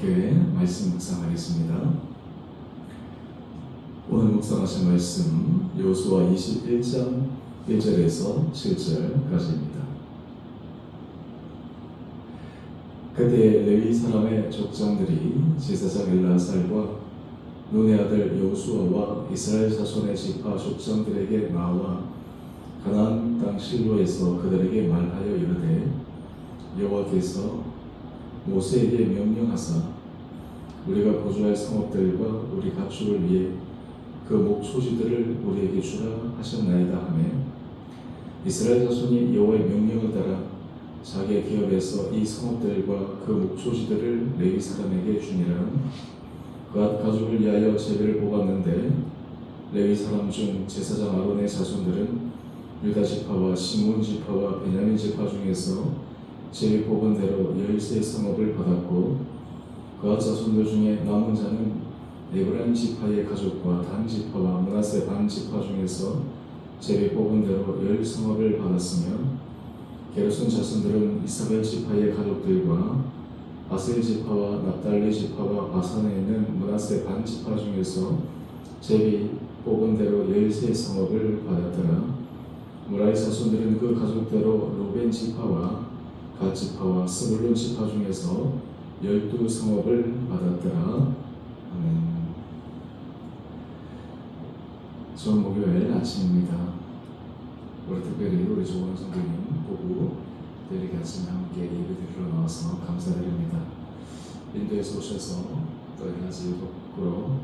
함께 말씀 묵상하겠습니다. 오늘 묵상하신 말씀 여호수아 21장 1절에서 7절까지입니다. 그때 레위 사람의 족장들이 제사장 엘라살과 눈의 아들 여호수아와 이스라엘 자손의 지파 족장들에게 나와 가나안 땅 실로에서 그들에게 말하여 이르되 여호와께서 모세에게 명령하사 우리가 거주할 성읍들과 우리 가축을 위해 그 목초지들을 우리에게 주라 하셨나이다 하매 이스라엘 자손이 여호와의 명령을 따라 자기의 기업에서 이 성읍들과 그 목초지들을 레위 사람에게 주니라. 그 가족을 위하여 제비를 뽑았는데 레위 사람 중 제사장 아론의 자손들은 유다 지파와 시몬 지파와 베냐민 지파 중에서 제비 뽑은 대로 열세 성읍을 받았고 그와 자손들 중에 남은 자는 에브라임 지파의 가족과 단 지파와 문하세 반 지파 중에서 제비 뽑은 대로 열 성읍을 받았으며 게르손 자손들은 이스라엘 지파의 가족들과 아셀 지파와 납달리 지파와 바산에 있는 문하세 반 지파 중에서 제비 뽑은 대로 열세 성읍을 받았더라. 무라의 자손들은 그 가족대로 로벤 지파와 갓 지파와 스물론 지파 중에서 열두 성읍을 받았더라. 아멘. 전 목요일 아침입니다. 우리 특별히 우리 조원 선생님 보고 내일 아침에 함께 예배드리러 나와서 감사드립니다. 인도에서 오셔서 또 이렇게 거꾸로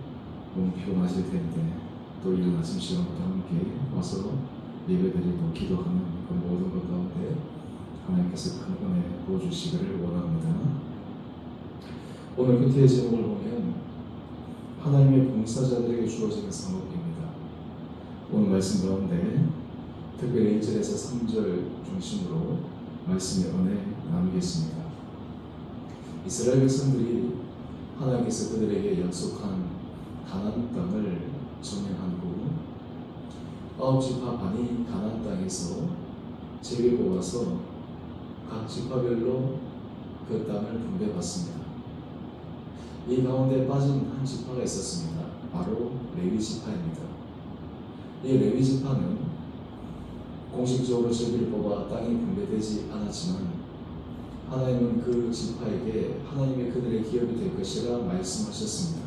몸 피곤하실 텐데 또 이런 아침 시간부터 함께 와서 예배드리고 기도하는 그 모든 것 가운데 하나님께서 큰 은혜 부어주시기를 원합니다. 오늘 끝의 제목을 보면 하나님의 봉사자들에게 주어지는 상업입니다. 오늘 말씀 가운데 특별히 1절에서 3절 중심으로 말씀의 은혜 나누겠습니다. 이스라엘 백성들이 하나님께서 그들에게 약속한 가나안 땅을 점령한 후 아홉 지파 반이 가나안 땅에서 제비 뽑아서 각 지파별로 그 땅을 분배받습니다. 이 가운데 빠진 한 지파가 있었습니다. 바로 레위 지파입니다. 이 레위 지파는 공식적으로 뽑아 땅이 분배되지 않았지만 하나님은 그 지파에게 하나님의 그들의 기업이 될 것이라 말씀하셨습니다.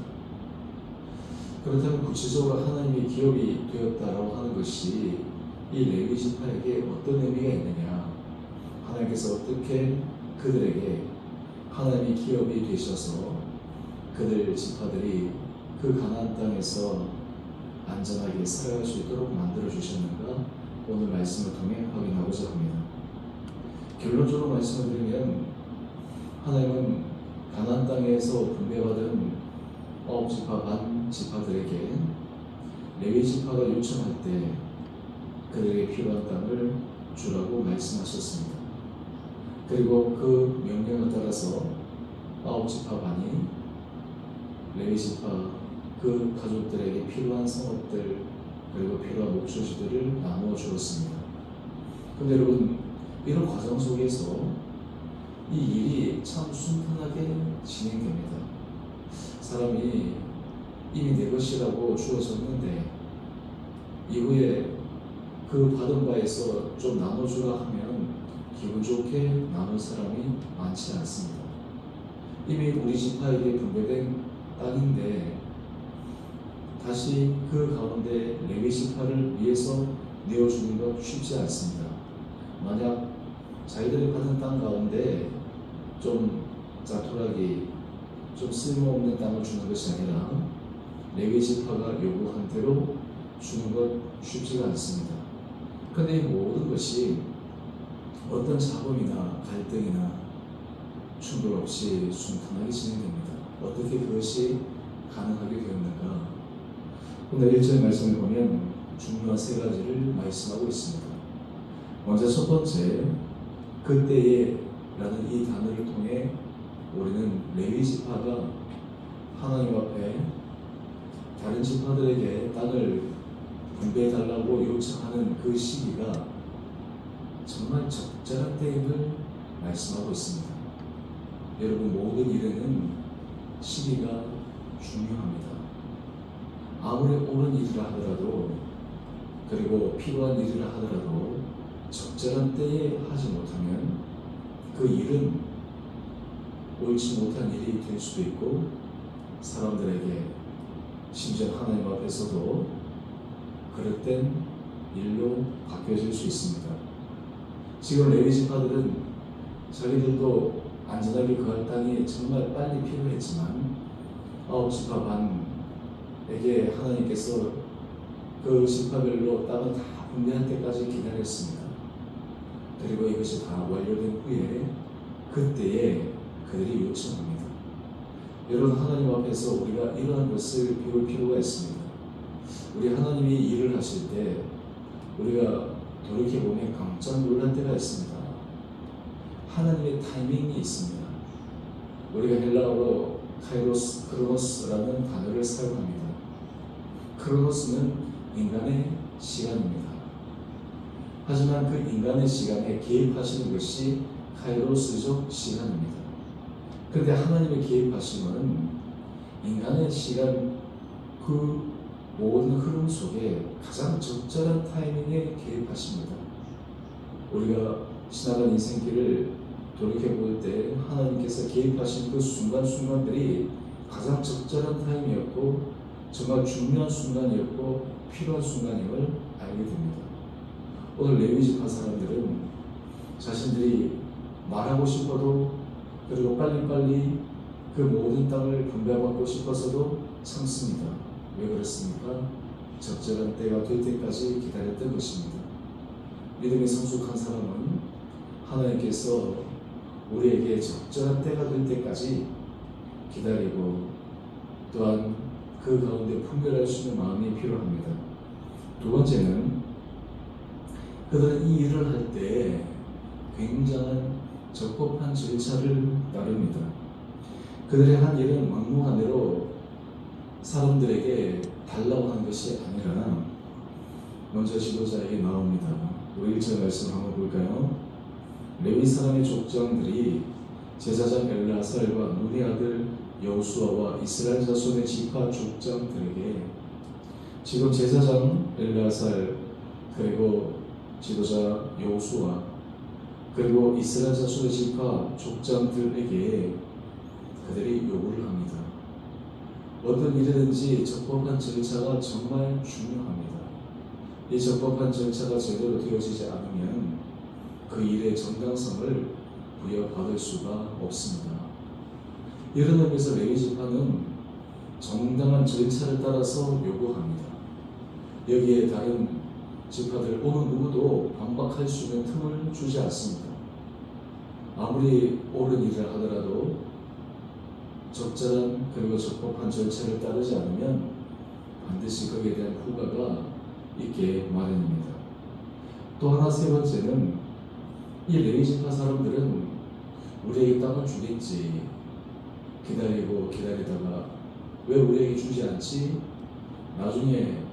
그렇다면 구체적으로 하나님의 기업이 되었다라고 하는 것이 이 레위 지파에게 어떤 의미가 있느냐? 하나님께서 어떻게 그들에게 하나님의 기업이 되셔서 그들 지파들이 그 가나안 땅에서 안전하게 살아갈 수 있도록 만들어 주셨는가 오늘 말씀을 통해 확인하고자 합니다. 결론적으로 말씀을 드리면 하나님은 가나안 땅에서 분배받은 아홉 지파 반 지파들에게 레위 지파가 요청할 때 그들에게 필요한 땅을 주라고 말씀하셨습니다. 그리고 그 명령을 따라서 아홉 지파 반이 레위 지파 그 가족들에게 필요한 성업들 그리고 필요한 목소지들을 나누어 주었습니다. 근데 여러분 이런 과정 속에서 이 일이 참 순탄하게 진행됩니다. 사람이 이미 내 것이라고 주어졌는데 이후에 그 받은 바에서 좀 나눠주라 하면 기분 좋게 나눌 사람이 많지 않습니다. 이미 우리 지파에게 분배된 땅인데 다시 그 가운데 레위 지파를 위해서 내어주는 것 쉽지 않습니다. 만약 자기들이 받은 땅 가운데 좀 짜투락이 좀 쓸모없는 땅을 주는 것이 아니라 레위 지파가 요구한 대로 주는 것 쉽지가 않습니다. 근데 이 모든 것이 어떤 잡음이나 갈등이나 충돌 없이 순탄하게 진행됩니다. 어떻게 그것이 가능하게 되었는가? 오늘 1절 말씀을 보면 중요한 세 가지를 말씀하고 있습니다. 먼저 첫 번째, 그때에 라는 이 단어를 통해 우리는 레위 지파가 하나님 앞에 다른 지파들에게 땅을 분배해 달라고 요청하는 그 시기가 정말 적절한 때임을 말씀하고 있습니다. 여러분 모든 일에는 시기가 중요합니다. 아무리 옳은 일이라 하더라도 그리고 필요한 일이라 하더라도 적절한 때에 하지 못하면 그 일은 옳지 못한 일이 될 수도 있고 사람들에게 심지어 하나님 앞에서도 그럴 땐 일로 바뀌어질 수 있습니다. 지금 레위 지파들은 자기들도 안전하게 그할 땅이 정말 빨리 필요했지만 아홉 지파 반에게 하나님께서 그 지파별로 땅을 다 분배할 때까지 기다렸습니다. 그리고 이것이 다 완료된 후에 그때에 그들이 요청합니다. 여러분 하나님 앞에서 우리가 이러한 것을 배울 필요가 있습니다. 우리 하나님이 일을 하실 때 우리가 돌이켜 보면 깜짝 놀랄 때가 있습니다. 하나님의 타이밍이 있습니다. 우리가 헬라어로 카이로스, 크로노스라는 단어를 사용합니다. 크로노스는 인간의 시간입니다. 하지만 그 인간의 시간에 개입하시는 것이 카이로스적 시간입니다. 그런데 하나님의 개입하심은 인간의 시간 그 모든 흐름 속에 가장 적절한 타이밍에 개입하십니다. 우리가 지나간 인생길을 돌이켜볼 때 하나님께서 개입하신 그 순간순간들이 가장 적절한 타임이었고 정말 중요한 순간이었고 필요한 순간임을 알게 됩니다. 오늘 레위지파 사람들은 자신들이 말하고 싶어도 그리고 빨리빨리 그 모든 땅을 분배받고 싶어서도 참습니다. 왜 그렇습니까? 적절한 때가 될 때까지 기다렸던 것입니다. 믿음이 성숙한 사람은 하나님께서 우리에게 적절한 때가 될 때까지 기다리고 또한 그 가운데 분별할 수 있는 마음이 필요합니다. 두 번째는 그들은 이 일을 할 때 굉장한 적법한 절차를 따릅니다. 그들의 한 일은 막무가내로 사람들에게 달라고 하는 것이 아니라 먼저 지도자에게 나옵니다. 우리 1절 말씀 한번 볼까요? 레위 사람의 족장들이 제사장 엘라살과 눈의 아들 여호수아와 이스라엘 자손의 지파 족장들에게 지금 제사장 엘라살 그리고 지도자 여호수아 그리고 이스라엘 자손의 지파 족장들에게 그들이 요구를 합니다. 어떤 일이든지 적법한 절차가 정말 중요합니다. 이 적법한 절차가 제대로 되어지지 않으면 그 일의 정당성을 부여받을 수가 없습니다. 이런 의미에서 레위지파는 정당한 절차를 따라서 요구합니다. 여기에 다른 지파들 어느 누구도 반박할 수 있는 틈을 주지 않습니다. 아무리 옳은 일을 하더라도 적절한 그리고 적법한 절차를 따르지 않으면 반드시 거기에 대한 후과가 있게 마련입니다. 또 하나 세 번째는 이 레위지파 사람들은 우리에게 땅을 주겠지 기다리고 기다리다가 왜 우리에게 주지 않지? 나중에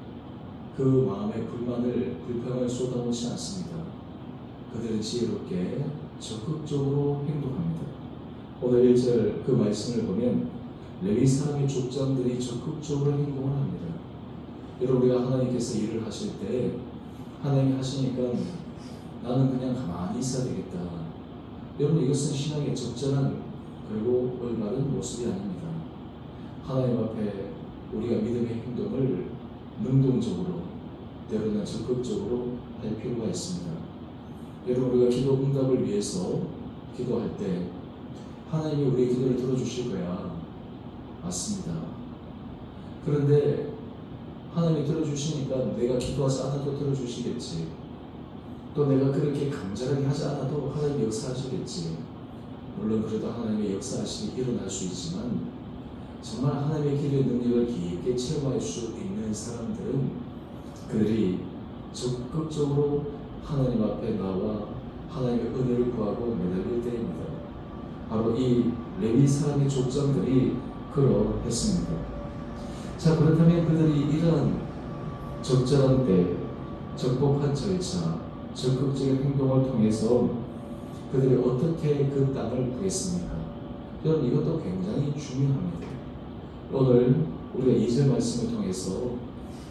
그 마음의 불만을 불평을 쏟아놓지 않습니다. 그들은 지혜롭게 적극적으로 행동합니다. 오늘 1절 그 말씀을 보면 레위 사람의 족장들이 적극적으로 행동을 합니다. 여러분 우리가 하나님께서 일을 하실 때 하나님이 하시니까 나는 그냥 가만히 있어야 되겠다. 여러분 이것은 신앙의 적절한 그리고 올바른 모습이 아닙니다. 하나님 앞에 우리가 믿음의 행동을 능동적으로 때로는 적극적으로 할 필요가 있습니다. 여러분 우리가 기도 응답을 위해서 기도할 때 하나님이 우리의 기도를 들어주실 거야. 맞습니다. 그런데 하나님이 들어주시니까 내가 기도하지 않아도 들어주시겠지. 또 내가 그렇게 간절하게 하지 않아도 하나님 역사하시겠지. 물론 그래도 하나님의 역사하심이 일어날 수 있지만 정말 하나님의 길의 능력을 깊게 체험할 수 있는 사람들은 그들이 적극적으로 하나님 앞에 나와 하나님의 은혜를 구하고 매달릴 때입니다. 바로 이 레위 사람의 족장들이 그러했습니다. 자 그렇다면 그들이 이러한 적절한 때, 적법한 절차, 적극적인 행동을 통해서 그들이 어떻게 그 땅을 구했습니까? 여러분 이것도 굉장히 중요합니다. 오늘 우리가 이절 말씀을 통해서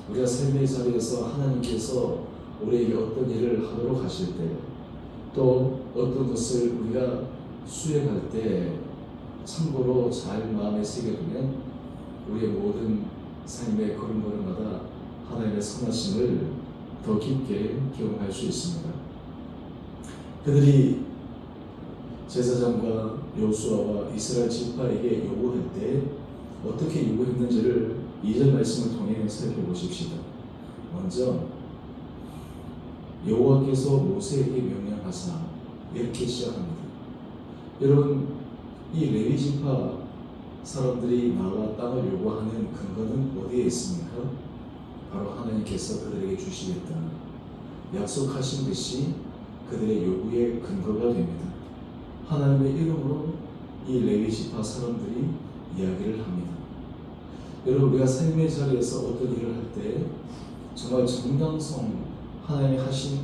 우리가 삶의 자리에서 하나님께서 우리에게 어떤 일을 하도록 하실 때 또 어떤 것을 우리가 수행할 때 참고로 잘 마음에 새겨두면 우리의 모든 삶의 걸음걸음마다 하나님의 선하심을 더 깊게 경험할 수 있습니다. 그들이 제사장과 여수아와 이스라엘 지파에게 요구할 때 어떻게 요구했는지를 이절 말씀을 통해 살펴보십시다. 먼저 여호와께서 모세에게 명령하사 이렇게 시작합니다. 여러분 이 레위 지파 사람들이 나와 땅을 요구하는 근거는 어디에 있습니까? 바로 하나님께서 그들에게 주시겠다. 약속하신 것이 그들의 요구의 근거가 됩니다. 하나님의 이름으로 이 레위 지파 사람들이 이야기를 합니다. 여러분 우리가 삶의 자리에서 어떤 일을 할 때 정말 정당성 하나님이 하신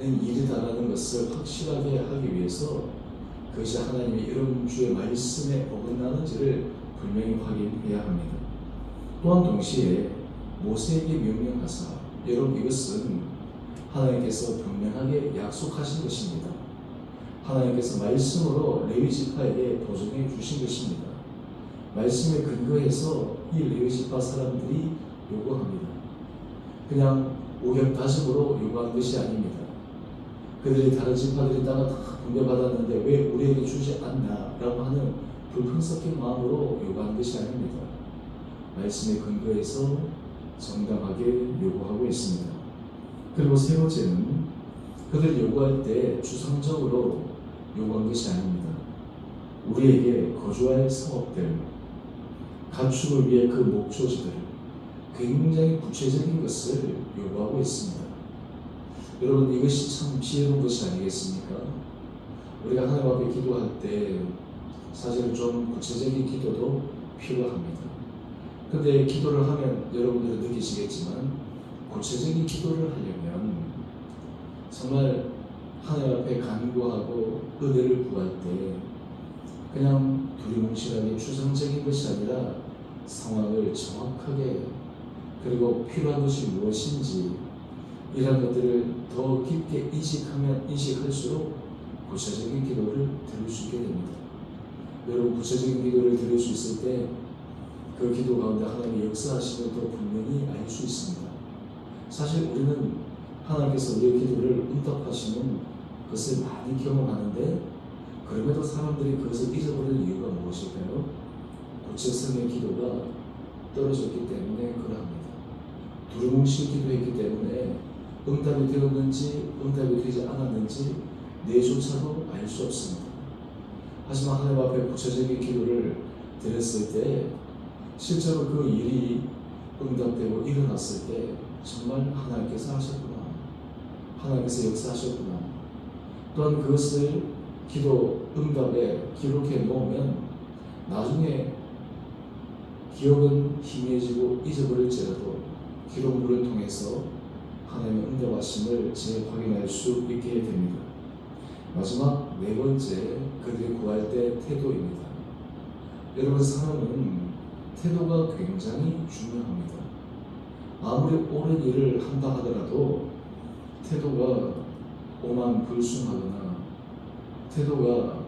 일이다라는 것을 확실하게 하기 위해서 그것이 하나님의 이름 주의 말씀에 어긋나는지를 분명히 확인해야 합니다. 또한 동시에 모세에게 명령하사 여러분 이것은 하나님께서 분명하게 약속하신 것입니다. 하나님께서 말씀으로 레위 지파에게 보증해 주신 것입니다. 말씀에 근거해서 이 레위 지파 사람들이 요구합니다. 그냥 우격다짐으로 요구한 것이 아닙니다. 그들이 다른 지파들이 땅을 다 분배받았는데 왜 우리에게 주지 않나 라고 하는 불평 섞인 마음으로 요구한 것이 아닙니다. 말씀에 근거해서 정당하게 요구하고 있습니다. 그리고 세 번째는 그들이 요구할 때 추상적으로 요구한 것이 아닙니다. 우리에게 거주할 사업들, 가축을 위해 그 목초지들, 굉장히 구체적인 것을 요구하고 있습니다. 여러분 이것이 참 지혜로운 것이 아니겠습니까? 우리가 하나님 앞에 기도할 때 사실 좀 구체적인 기도도 필요합니다. 근데 기도를 하면 여러분들은 느끼시겠지만 구체적인 기도를 하려면 정말 하나님 앞에 간구하고 은혜를 구할 때 그냥 두리뭉실하게 추상적인 것이 아니라 상황을 정확하게 그리고 필요한 것이 무엇인지 이런 것들을 더 깊게 인식하면 인식할수록 구체적인 기도를 드릴 수 있게 됩니다. 여러분 구체적인 기도를 드릴 수 있을 때 그 기도 가운데 하나님의 역사하심을 더 분명히 알 수 있습니다. 사실 우리는 하나님께서 우리의 기도를 응답하시는 것을 많이 경험하는데 그럼에도 사람들이 그것을 잊어버리는 이유가 무엇일까요? 구체성의 기도가 떨어졌기 때문에 그러합니다. 두루뭉실 기도했기 때문에 응답이 되었는지 응답이 되지 않았는지 내조차도 알 수 없습니다. 하지만 하나님 앞에 구체적인 기도를 드렸을 때 실제로 그 일이 응답되고 일어났을 때 정말 하나님께서 하셨구나. 하나님께서 역사하셨구나. 또한 그것을 기도 응답에 기록해 놓으면 나중에 기억은 희미해지고 잊어버릴지라도 기록물을 통해서 하나님의 응답하심을 재확인할 수 있게 됩니다. 마지막 네 번째 그들이 구할 때 태도입니다. 여러분 사람은 태도가 굉장히 중요합니다. 아무리 옳은 일을 한다 하더라도 태도가 오만 불순하거나 태도가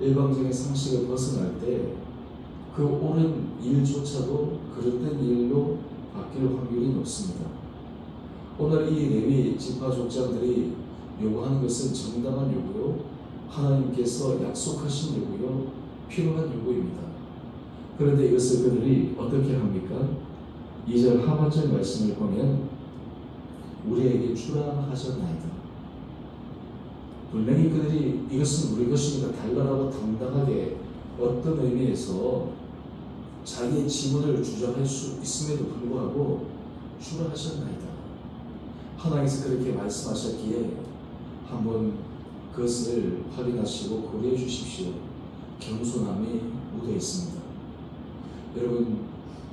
일방적인 상식을 벗어날 때 그 옳은 일조차도 그릇된 일로 바뀔 확률이 높습니다. 오늘 이 레위 지파 족장들이 요구하는 것은 정당한 요구요, 하나님께서 약속하신 요구요, 필요한 요구입니다. 그런데 이것을 그들이 어떻게 합니까? 2절 하반절 말씀을 보면 우리에게 주라 하셨나이다. 분명히 그들이 이것은 우리 것이니까 달라라고 당당하게 어떤 의미에서 자기의 지분을 주장할 수 있음에도 불구하고 주라 하셨나이다. 하나님께서 그렇게 말씀하셨기에 한번 그것을 확인하시고 고려해 주십시오. 겸손함이 묻어 있습니다. 여러분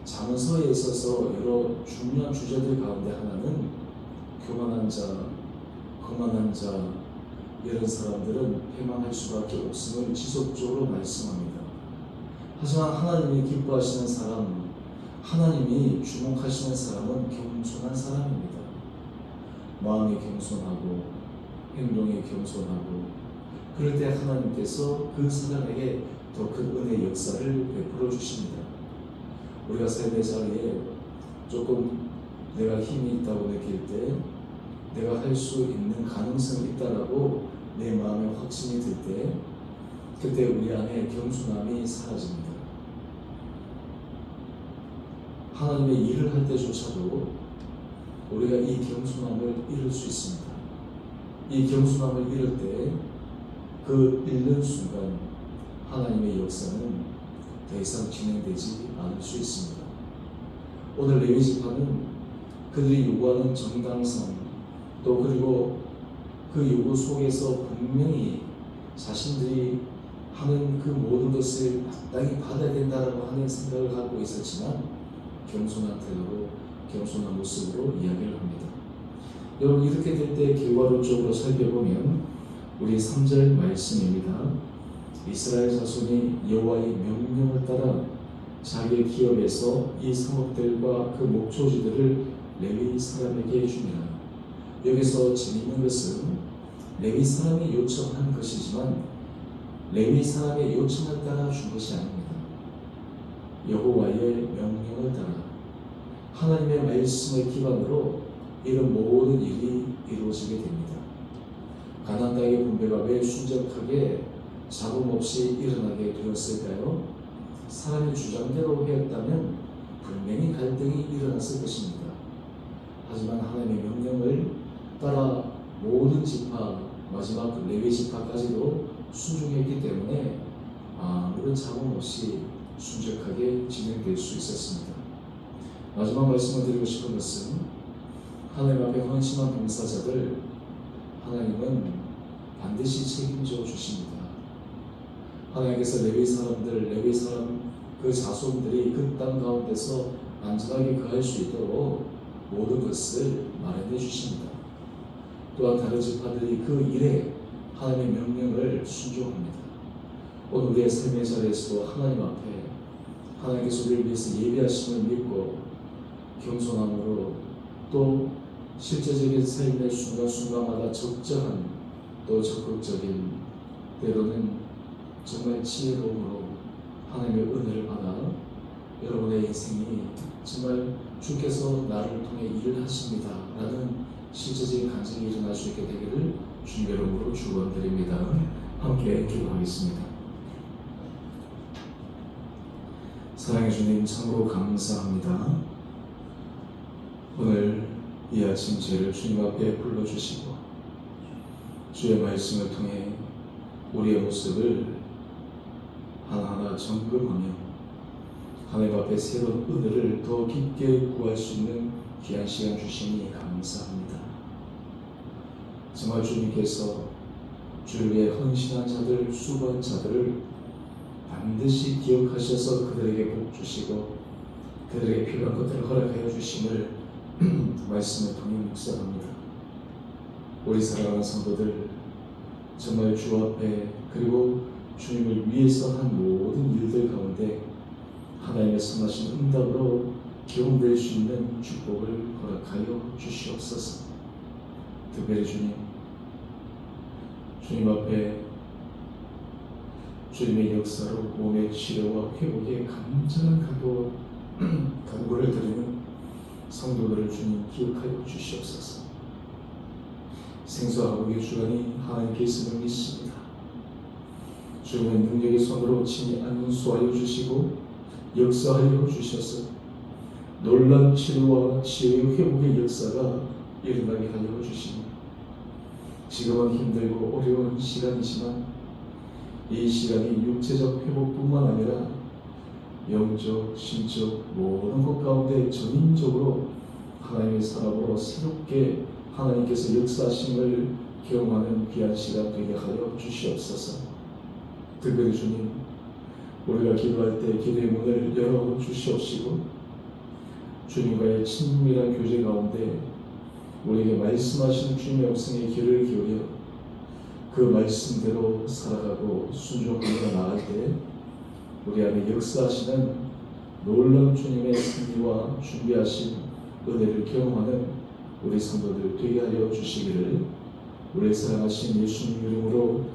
자문서에 있어서 여러 중요한 주제들 가운데 하나는 교만한 자, 거만한 자 이런 사람들은 패망할 수밖에 없음을 지속적으로 말씀합니다. 하지만 하나님이 기뻐하시는 사람, 하나님이 주목하시는 사람은 겸손한 사람입니다. 마음이 겸손하고 행동이 겸손하고 그럴 때 하나님께서 그 사람에게 더 큰 은혜 역사를 베풀어 주십니다. 우리가 자리에 조금 내가 힘이 있다고 느낄 때 내가 할 수 있는 가능성이 있다라고 내 마음에 확신이 들 때 그때 우리 안에 겸손함이 사라집니다. 하나님의 일을 할 때조차도 우리가 이 겸손함을 잃을 수 있습니다. 이 겸손함을 잃을 때 그 잃는 순간 하나님의 역사는 더 이상 진행되지 않을 수 있습니다. 오늘 레위 지파는 그들이 요구하는 정당성 또 그리고 그 요구 속에서 분명히 자신들이 하는 그 모든 것을 마땅히 받아야 된다라고 하는 생각을 갖고 있었지만 겸손한 태도로 겸손한 모습으로 이야기를 합니다. 여러분 이렇게 될 때 결과론적으로 살펴보면 우리 3절 말씀입니다. 이스라엘 자손이 여호와의 명령을 따라 자기의 기업에서 이 상업들과 그 목초지들을 레위 사람에게 주니라. 여기서 재미있는 것은 레위 사람이 요청한 것이지만 레위 사람의 요청을 따라 준 것이 아닙니다. 여호와의 명령을 따라 하나님의 말씀을 기반으로 이런 모든 일이 이루어지게 됩니다. 가나안 땅의 분배가 왜 순적하게 잡음 없이 일어나게 되었을까요? 사람의 주장대로 하였다면 분명히 갈등이 일어났을 것입니다. 하지만 하나님의 명령을 따라 모든 지파 마지막 그 레위 지파까지도 순종했기 때문에 아무런 잡음 없이 순적하게 진행될 수 있었습니다. 마지막 말씀을 드리고 싶은 것은 하나님 앞에 헌신한 봉사자들 하나님은 반드시 책임져 주십니다. 하나님께서 레위 사람들, 레위 사람 그 자손들이 그 땅 가운데서 안전하게 거할 수 있도록 모든 것을 마련해 주십니다. 또한 다른 지파들이 그 일에 하나님의 명령을 순종합니다. 오늘 우리의 삶의 자리에서도 하나님 앞에 하나님께서 우리를 위해서 예비하심을 믿고 겸손함으로 또 실제적인 삶의 순간순간마다 적절한 또 적극적인 때로는 정말 지혜로움으로 하나님의 은혜를 받아 여러분의 인생이 정말 주께서 나를 통해 일을 하십니다. 라는 실제적인 간증이 일어날 수 있게 되기를 주님 여러분으로 축원드립니다. 함께 기도하겠습니다. 사랑해 주님 참으로 감사합니다. 오늘 이 아침 죄를 주님 앞에 불러주시고 주의 말씀을 통해 우리의 모습을 하나하나 점검하며 하나님 앞에 새로운 은혜를 더 깊게 구할 수 있는 귀한 시간 주시니 감사합니다. 정말 주님께서 위해 헌신한 자들, 수고한 자들을 반드시 기억하셔서 그들에게 복 주시고 그들에게 필요한 것들을 허락하여 주심을 말씀을 통해 묵상합니다. 우리 사랑하는 성도들 정말 주 앞에 그리고 주님을 위해서 한 모든 일들 가운데 하나님의 선하신 응답으로 기용될 수 있는 축복을 허락하여 주시옵소서. 특별히 주님, 주님 앞에 주님의 역사로 몸의 치료와 회복에 간절한 간구, 간구를 드리는 성도들을 주님 기억하여 주시옵소서. 생수하고의 주관이 하나님께 있음을 믿습니다. 주님의 능력의 손으로 친히 안수하여 주시고 역사하여 주셔서 놀란 치료와 치유의 회복의 역사가 일어나게 하여 주시니 지금은 힘들고 어려운 시간이지만 이 시간이 육체적 회복뿐만 아니라 영적, 신적 모든 것 가운데 전인적으로 하나님의 사람으로 새롭게 하나님께서 역사하심을 경험하는 귀한 시간 되게 하여 주시옵소서. 특별히 주님, 우리가 기도할 때 기도의 문을 열어 주시옵시고 주님과의 친밀한 교제 가운데 우리에게 말씀하시는 주님의 음성에 귀를 기울여 그 말씀대로 살아가고 순종하며 나갈 때 우리 안에 역사하시는 놀라운 주님의 승리와 준비하신 은혜를 경험하는 우리 성도들 되게 하려 주시기를 우리 사랑하신 예수님 이름으로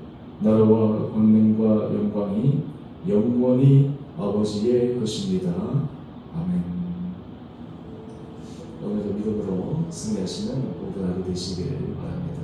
나라와 권능과 영광이 영원히 아버지의 것입니다. 아멘. 오늘도 믿음으로 승리하시는 모든 하루 되시기를 바랍니다.